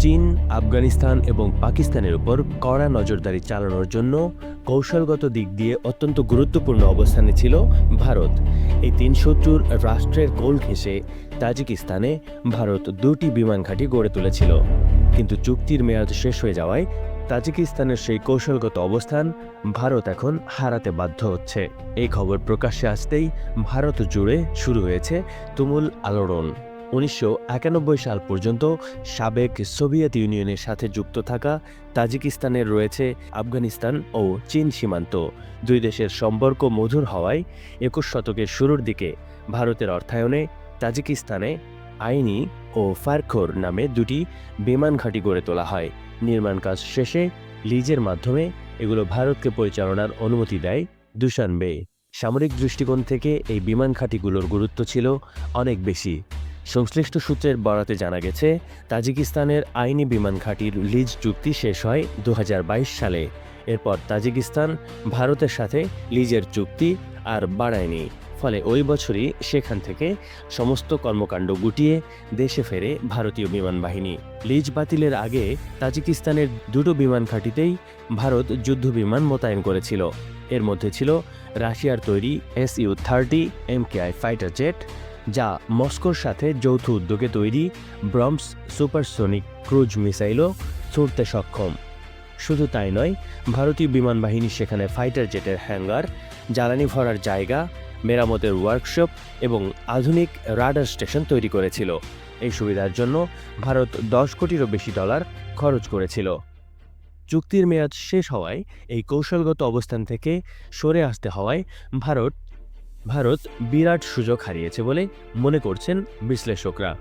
চীন, আফগানিস্তান এবং পাকিস্তানের উপর কড়া নজরদারি চালানোর জন্য কৌশলগত দিক দিয়ে অত্যন্ত গুরুত্বপূর্ণ অবস্থানে ছিল ভারত। এই তিন শত্রুর রাষ্ট্রের কোল ঘেঁষে তাজিকিস্তানে ভারত দুটি বিমান ঘাঁটি গড়ে তুলেছিল। কিন্তু চুক্তির মেয়াদ শেষ হয়ে যাওয়ায় তাজিকিস্তানের সেই কৌশলগত অবস্থান ভারত এখন হারাতে বাধ্য হচ্ছে। এই খবর প্রকাশ্যে আসতেই ভারত জুড়ে শুরু হয়েছে তুমুল আলোড়ন। উনিশশো একানব্বই সাল পর্যন্ত সাবেক সোভিয়েত ইউনিয়নের সাথে যুক্ত থাকা তাজিকিস্তানের রয়েছে আফগানিস্তান ও চীন সীমান্ত। দুই দেশের সম্পর্ক মধুর হওয়ায় একুশ শতকের শুরুর দিকে ভারতের অর্থায়নে তাজিকিস্তানে আইনি ও ফারখোর নামে দুটি বিমান ঘাঁটি গড়ে তোলা হয়। নির্মাণ কাজ শেষে লিজের মাধ্যমে এগুলো ভারতকে পরিচালনার অনুমতি দেয় দুশানবে সামরিক দৃষ্টিকোণ থেকে এই বিমান ঘাঁটিগুলোর গুরুত্ব ছিল অনেক বেশি। সংশ্লিষ্ট সূত্রের বরাতে জানা গেছে, তাজিকিস্তানের আইনি বিমান ঘাঁটির লিজ চুক্তি শেষ হয় দু হাজার বাইশ সালে। এরপর তাজিকিস্তান ভারতের সাথে লিজের চুক্তি আর বাড়ায়নি। ফলে ওই বছরই সেখান থেকে সমস্ত কর্মকাণ্ড গুটিয়ে দেশে ফেরে ভারতীয় বিমান বাহিনী। লিজ বাতিলের আগে তাজিকিস্তানের দুটো বিমান ঘাঁটিতেই ভারত যুদ্ধ বিমান মোতায়েন করেছিল। এর মধ্যে ছিল রাশিয়ার তৈরি S U thirty, MKI fighter jet যা মস্কোর সাথে যৌথ উদ্যোগে তৈরি ব্রমস সুপারসোনিক ক্রুজ মিসাইলও ছুটতে সক্ষম। শুধু তাই নয়, ভারতীয় বিমান বাহিনী সেখানে ফাইটার জেটের হ্যাঙ্গার, জ্বালানি ভরার জায়গা, মেরামতের ওয়ার্কশপ এবং আধুনিক রাডার স্টেশন তৈরি করেছিল। এই সুবিধার জন্য ভারত দশ কোটিরও বেশি ডলার খরচ করেছিল। চুক্তির মেয়াদ শেষ হওয়ায় এই কৌশলগত অবস্থান থেকে সরে আসতে হওয়ায় ভারত ভারত বিরাট সুযোগ হারিয়েছে বলে মনে করছেন বিশ্লেষকরা।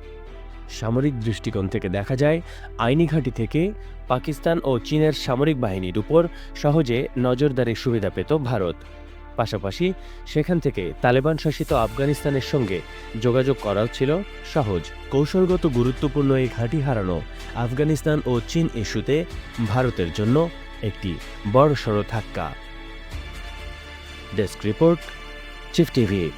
সামরিক দৃষ্টিকোণ থেকে দেখা যায়, আইনি ঘাঁটি থেকে পাকিস্তান ও চীনের সামরিক বাহিনীর উপর সহজে নজরদারির সুবিধা পেত ভারত। পাশাপাশি সেখান থেকে তালেবান শাসিত আফগানিস্তানের সঙ্গে যোগাযোগ করাও ছিল সহজ। কৌশলগত গুরুত্বপূর্ণ এই ঘাঁটি হারানো আফগানিস্তান ও চীন ইস্যুতে ভারতের জন্য একটি বড়সড় ধাক্কা। Desk report Çift TV